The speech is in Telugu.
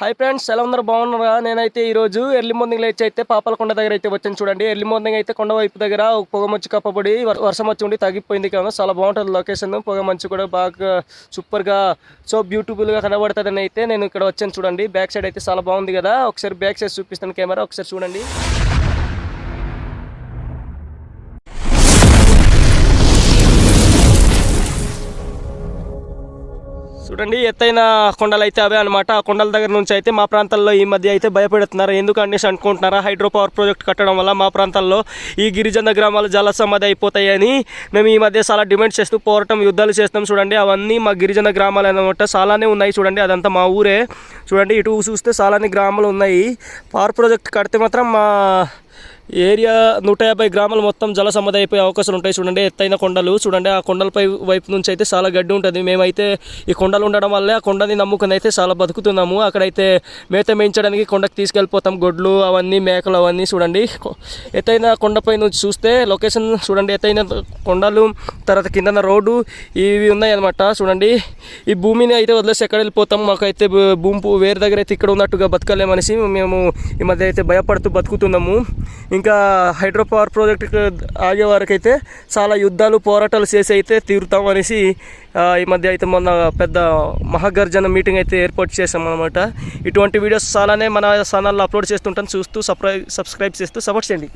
హాయ్ ఫ్రెండ్స్ ఎలా ఉన్నారు? బాగున్నారా? నేనైతే ఈరోజు ఎర్లీ మార్నింగ్ లేచి అయితే పాపలకొండ దగ్గర అయితే వచ్చాను చూడండి. ఎర్లీ మార్నింగ్ అయితే కొండ వైపు దగ్గర ఒక పొగ మంచు కప్పబడి వర్- వర్షం వచ్చి ఉండి తగ్గిపోయింది కదా. చాలా బాగుంటుంది లొకేషన్. పొగ మంచు కూడా బాగా సూపర్గా సో బ్యూటిఫుల్గా కనబడుతుందని అయితే నేను ఇక్కడ వచ్చాను చూడండి. బ్యాక్ సైడ్ అయితే చాలా బాగుంది కదా. ఒకసారి బ్యాక్ సైడ్ చూపిస్తాను కెమెరా. ఒకసారి చూడండి. చూడండి ఎత్తైన కొండలు అయితే అవే అనమాట ఆ కొండల దగ్గర నుంచి అయితే మా ప్రాంతాల్లో ఈ మధ్య అయితే భయపెడుతున్నారు. ఎందుకు అనేసి అనుకుంటున్నారా హైడ్రో పవర్ ప్రాజెక్ట్ కట్టడం వల్ల మా ప్రాంతాల్లో ఈ గిరిజన గ్రామాలు జలసమ్మది అయిపోతాయని మేము ఈ మధ్య చాలా డిమాండ్ చేస్తూ పోరాటం యుద్ధాలు చేస్తాం చూడండి అవన్నీ మా గిరిజన గ్రామాలు అనమాట చాలానే ఉన్నాయి చూడండి అదంతా మా ఊరే. చూడండి ఇటు చూస్తే చాలానే గ్రామాలు ఉన్నాయి. పవర్ ప్రాజెక్ట్ కడితే మాత్రం మా ఏరియా నూట యాభై గ్రామాలు మొత్తం జల సమాధి అయిపోయే అవకాశాలు ఉంటాయి. చూడండి ఎత్తైన కొండలు. చూడండి ఆ కొండలపై వైపు నుంచి అయితే చాలా గడ్డి ఉంటుంది. మేమైతే ఈ కొండలు ఉండడం వల్లే ఆ కొండని నమ్ముకుని అయితే చాలా బతుకుతున్నాము. అక్కడైతే మేత మేయించడానికి కొండకు తీసుకెళ్ళిపోతాం. గొడ్లు అవన్నీ మేకలు అవన్నీ చూడండి. ఎత్తైన కొండపై నుంచి చూస్తే లొకేషన్ చూడండి ఎత్తైన కొండలు తర్వాత కిందన రోడ్డు ఇవి ఉన్నాయి అనమాట చూడండి. ఈ భూమిని అయితే వదిలేసి ఎక్కడ వెళ్ళిపోతాం? మాకైతే భూమి వేరే దగ్గర అయితే ఇక్కడ ఉన్నట్టుగా బతకలేమనేసి మేము ఈ మధ్య అయితే భయపడుతూ బతుకుతున్నాము. ఇంకా హైడ్రో పవర్ ప్రాజెక్ట్ ఆగే వరకు అయితే చాలా యుద్ధాలు పోరాటాలు చేసి అయితే తీరుతాం అనేసి ఈ మధ్య అయితే మొన్న పెద్ద మహాగర్జన మీటింగ్ అయితే ఏర్పాటు చేసాం అనమాట ఇటువంటి వీడియోస్ చాలానే మన ఛానల్లో అప్లోడ్ చేస్తుంటాను చూస్తూ సబ్స్క్రైబ్ సబ్స్క్రైబ్ చేస్తూ సపోర్ట్ చేయండి.